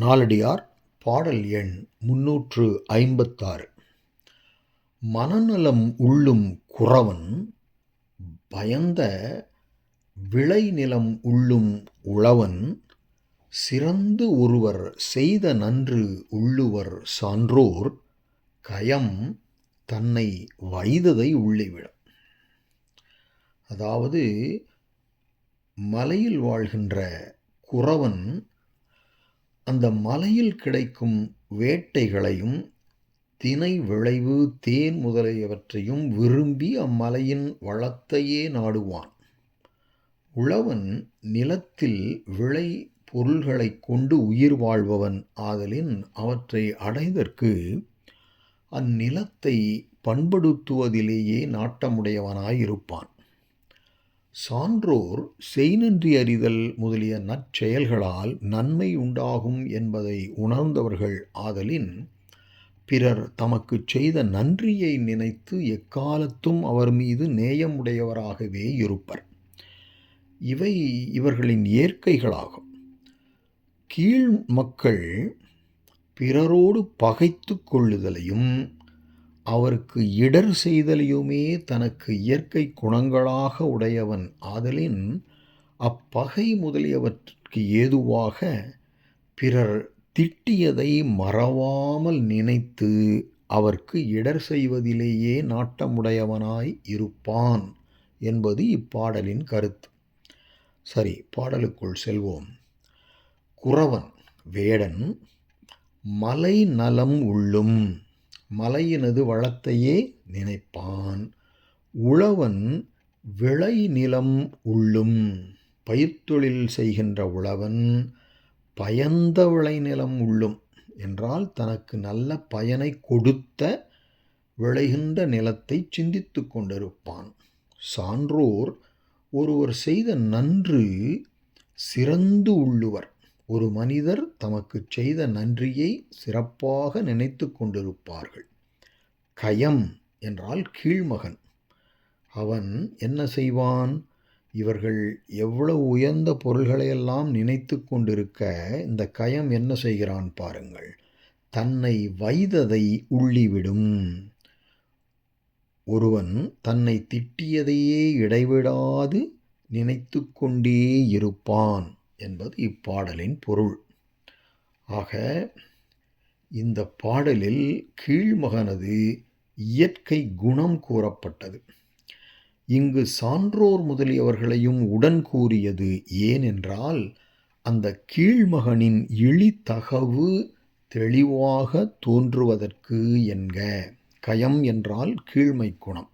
நாலடியார் பாடல் எண் முன்னூற்று ஐம்பத்தாறு. மனநலம் உள்ளும் குறவன் பயந்த விளைநிலம் உள்ளும் உழவன் சிறந்து ஒருவர் செய்த நன்று உள்ளுவர் சான்றோர் கயம் தன்னை வைததை உள்ளிவிடும். அதாவது மலையில் வாழ்கின்ற குறவன் அந்த மலையில் கிடைக்கும் வேட்டைகளையும் தினை விளைவு தேன் முதலியவற்றையும் விரும்பி அம்மலையின் வளத்தையே நாடுவான். உழவன் நிலத்தில் விளை பொருள்களை கொண்டு உயிர் வாழ்பவன் ஆதலின் அவற்றை அடைதற்கு அந்நிலத்தை பண்படுத்துவதிலேயே நாட்டமுடையவனாயிருப்பான். சான்றோர் செய்நன்றி அறிதல் முதலிய நற்செயல்களால் நன்மை உண்டாகும் என்பதை உணர்ந்தவர்கள் ஆதலின் பிறர் தமக்கு செய்த நன்றியை நினைத்து எக்காலத்தும் அவர் மீது நேயமுடையவராகவே இருப்பர். இவை இவர்களின் இயற்கைகளாகும் கீழ் மக்கள் பிறரோடு பகைத்து கொள்ளுதலையும் அவருக்கு இடர் செய்தலையுமே தனக்கு இயற்கை குணங்களாக உடையவன் ஆதலின் அப்பகை முதலியவற்றுக்கு ஏதுவாக பிறர் திட்டியதை மறவாமல் நினைத்து அவருக்கு இடர் செய்வதிலேயே நாட்டமுடையவனாய் இருப்பான் என்பது இப்பாடலின் கருத்து. சரி பாடலுக்குள் செல்வோம். குறவன் வேடன் மலை நலம் உள்ளும் மலையினது வளத்தையே நினைப்பான். உழவன் விளை நிலம் உள்ளும் பயிர்த்தொழில் செய்கின்ற உழவன் பயந்த விளைநிலம் உள்ளும் என்றால் தனக்கு நல்ல பயனை கொடுத்த விளைகின்ற நிலத்தை சிந்தித்து கொண்டிருப்பான். சான்றோர் ஒருவர் செய்த நன்று சிறந்து உள்ளுவர். ஒரு மனிதர் தமக்கு செய்த நன்றியை சிறப்பாக நினைத்து கொண்டிருப்பார்கள். கயம் என்றால் கீழ்மகன். அவன் என்ன செய்வான்? இவர்கள் எவ்வளவு உயர்ந்த பொருள்களையெல்லாம் நினைத்து கொண்டிருக்க இந்த கயம் என்ன செய்கிறான் பாருங்கள். தன்னை வைததை உள்ளிவிடும். ஒருவன் தன்னை திட்டியதையே இடைவிடாது நினைத்து கொண்டே இருப்பான். என்பது இப்பாடலின் பொருள். ஆக இந்த பாடலில் கீழ்மகனது இயற்கை குணம் கூறப்பட்டது. இங்கு சான்றோர் முதலியவர்களையும் உடன் கூறியது ஏனென்றால் அந்த கீழ்மகனின் இழித்தகவு தெளிவாக தோன்றுவதற்கு என்க கயம் என்றால் கீழ்மை குணம்